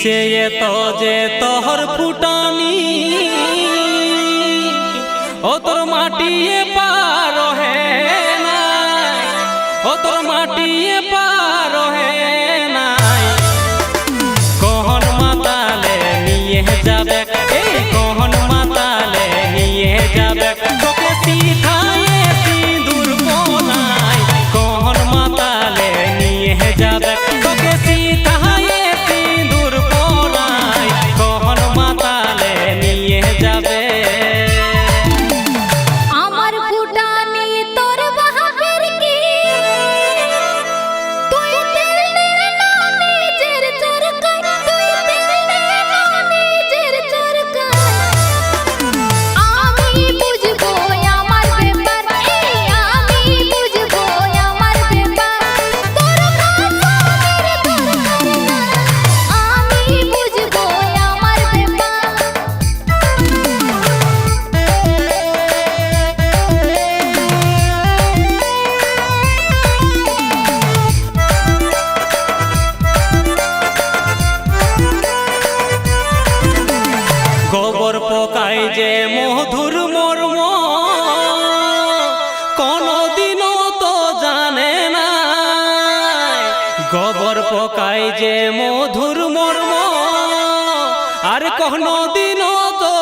কিসে এত যে তোহর ফুটানি। ও তোর মাটিয়ে পার হে না। ও তোর মাটিয়ে পার যে মধুর মর্ম কোনদিনও তো জানে না। গোবর পোকায় যে মধুর মর্ম আর কোনদিনও তো